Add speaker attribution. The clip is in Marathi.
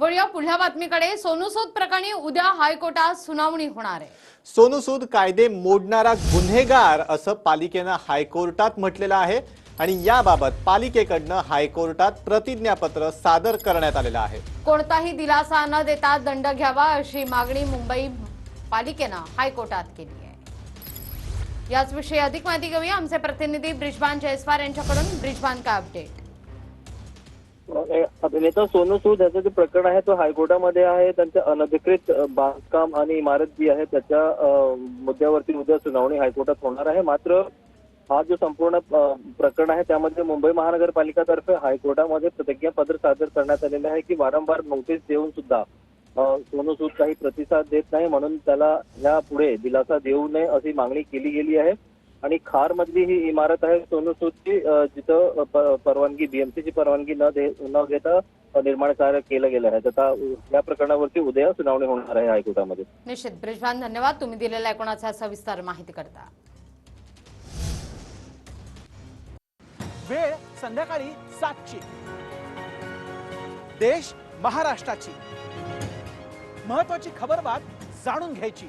Speaker 1: वळूया पुढल्या बातमीकडे सोनू सूद प्रकरणी उद्या हायकोर्टात सुनावणी होणार आहे.
Speaker 2: सोनू सूद कायदे मोडणारा गुन्हेगार असं पालिकेनं हायकोर्टात म्हटलेलं आहे आणि याबाबत पालिकेकडनं हायकोर्टात प्रतिज्ञापत्र सादर करण्यात आलेलं आहे.
Speaker 1: कोणताही दिलासा न देता दंड घ्यावा अशी मागणी मुंबई पालिकेनं हायकोर्टात केली आहे. याच विषयी अधिक माहिती घेऊया. आमचे प्रतिनिधी ब्रिजबान जयस्वार यांच्याकडून ब्रिजबान काय अपडेट
Speaker 3: अभिनेता सोनू सूद याचं जे प्रकरण आहे तो हायकोर्टामध्ये आहे. त्यांच्या अनधिकृत बांधकाम आणि इमारत जी आहे त्याच्या मुद्द्यावरती उद्या सुनावणी हायकोर्टात होणार आहे. मात्र हा जो संपूर्ण प्रकरण आहे त्यामध्ये मुंबई महानगरपालिकातर्फे हायकोर्टामध्ये प्रतिज्ञापत्र सादर करण्यात आलेलं आहे की वारंवार नोटीस देऊन सुद्धा सोनू सूद काही प्रतिसाद देत नाही. म्हणून त्याला या पुढे दिलासा देऊ नये अशी मागणी केली गेली आहे. आणि खार मधली ही इमारत आहे सोनू सूदची अ, जिथं परवानगी बीएमसीची परवानगी न दे न घेता निर्माण कार्य केलं गेलं आहे. आता या प्रकरणावरती उद्या सुनावणी होणार आहे हायकोर्टामध्ये.
Speaker 1: निश्चित. ब्रिजबान धन्यवाद. तुम्ही दिलेल्या कोणाचा सविस्तर माहिती करता.
Speaker 4: वेळ संध्याकाळी सातची. देश महाराष्ट्राची. महत्वाची खबरबात जाणून घ्यायची.